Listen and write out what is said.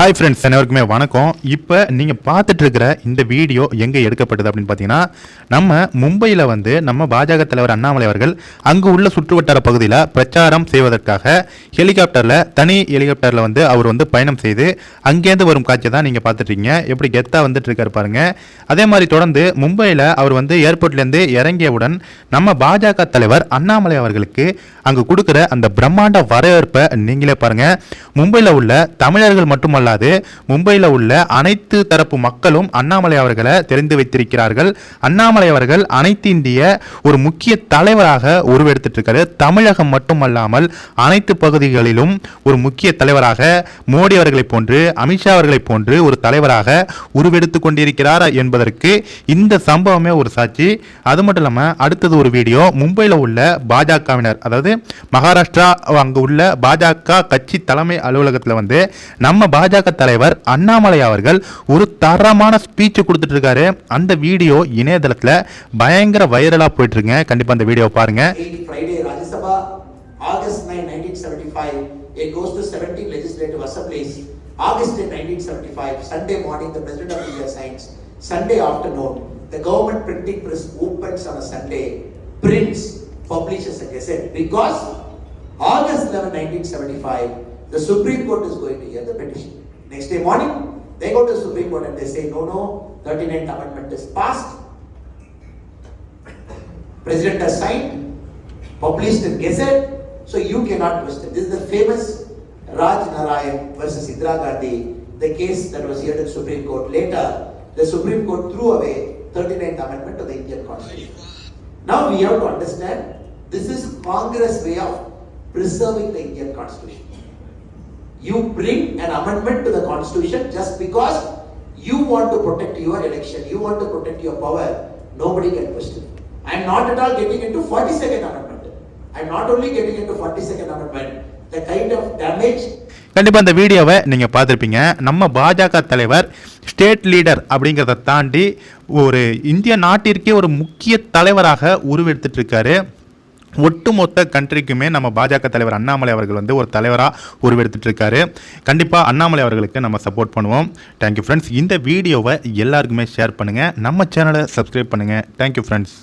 Hi friends அனைவருக்குமே வணக்கம். இப்போ நீங்கள் பார்த்துட்டு இருக்கிற இந்த வீடியோ எங்கே எடுக்கப்பட்டது அப்படின்னு பார்த்தீங்கன்னா நம்ம மும்பையில் வந்து நம்ம பாஜக தலைவர் அண்ணாமலை அவர்கள் அங்கு உள்ள சுற்றுவட்டார பகுதியில் பிரச்சாரம் செய்வதற்காக ஹெலிகாப்டரில் தனி ஹெலிகாப்டரில் வந்து அவர் வந்து பயணம் செய்து அங்கேருந்து வரும் காட்சியை தான் நீங்கள் பார்த்துட்ருக்கீங்க எப்படி கெத்தாக வந்துட்டு இருக்காரு பாருங்க. அதே மாதிரி தொடர்ந்து மும்பையில் அவர் வந்து ஏர்போர்ட்லேருந்து இறங்கியவுடன் நம்ம பாஜக தலைவர் அண்ணாமலை அவர்களுக்கு அங்கு கொடுக்குற அந்த பிரம்மாண்ட வரவேற்பை நீங்களே பாருங்கள் மும்பையில் உள்ள தமிழர்கள் மட்டுமல்ல மட்டுமல்லாது மும்பையில் உள்ள அனைத்து தரப்பு மக்களும் அண்ணாமலை அவர்களை தெரிந்து வைத்திருக்கிறார்கள். அண்ணாமலை அவர்கள் அனைத்து இந்திய ஒரு முக்கிய தலைவராக உருவெடுத்துட்டு இருக்காரு தமிழகம் மட்டுமல்லாமல் அனைத்து பகுதிகளிலும் ஒரு முக்கிய தலைவராக மோடி அவர்களைப் போன்று அமித்ஷா அவர்களைப் போன்று ஒரு தலைவராக உருவெடுத்து கொண்டிருக்கிறார் என்பதற்கு இந்த சம்பவமே ஒரு சாட்சி. அது மட்டும் இல்லாமல் அடுத்தது ஒரு வீடியோ. மும்பையில் உள்ள பாஜகவினர் அதாவது மகாராஷ்டிரா அங்கு உள்ள பாஜக கட்சி தலைமை அலுவலகத்தில் வந்து நம்ம பாஜக தலைவர் அண்ணாமலை அவர்கள் ஒரு தரமான ஸ்பீச் கொடுத்துட்டு இருக்காரு அந்த வீடியோ இணையதளத்தில் பயங்கர வைரலாக போயிட்டு இருக்குங்க கண்டிப்பாக அந்த வீடியோ பாருங்க August 9, 1975, it goes to 17 legislative assemblies. August 1975, Sunday morning, the President of India signs. Sunday afternoon, the government printing press opens on a Sunday, prints, publishes a gazette because August 11, 1975, the Supreme Court is going to hear the petition. Next day morning, they go to the Supreme Court and they say, no, no, 39th Amendment is passed. President has signed, published in Gazette, so you cannot question. This is the famous Raj Narayan versus Indira Gandhi, the case that was heard in Supreme Court. Later, the Supreme Court threw away 39th Amendment to the Indian Constitution. Now we have to understand this is Congress way of preserving the Indian Constitution. You bring an amendment to the Constitution just because you want to protect your election, you want to protect your power, nobody can question. I am not at all getting into 42nd Amendment. I am not only getting into 42nd Amendment, the kind of damage கண்டிப்பாக இந்த வீடியோவை நீங்கள் பார்த்துருப்பீங்க நம்ம பாஜக தலைவர் state leader அப்படிங்கிறத தாண்டி ஒரு இந்திய நாட்டிற்கே ஒரு முக்கிய தலைவராக உருவெடுத்துட்டு இருக்காரு ஒட்டுமொத்த கண்ட்ரிக்குமே நம்ம பாஜக தலைவர் அண்ணாமலை அவர்கள் வந்து ஒரு தலைவராக உருவெடுத்துட்டு இருக்காரு கண்டிப்பாக அண்ணாமலை அவர்களுக்கு நம்ம சப்போர்ட் பண்ணுவோம். தேங்க்யூ ஃப்ரெண்ட்ஸ் இந்த வீடியோவை எல்லாருக்குமே ஷேர் பண்ணுங்கள் நம்ம சேனலை சப்ஸ்கிரைப் பண்ணுங்கள் தேங்க்யூ ஃப்ரெண்ட்ஸ்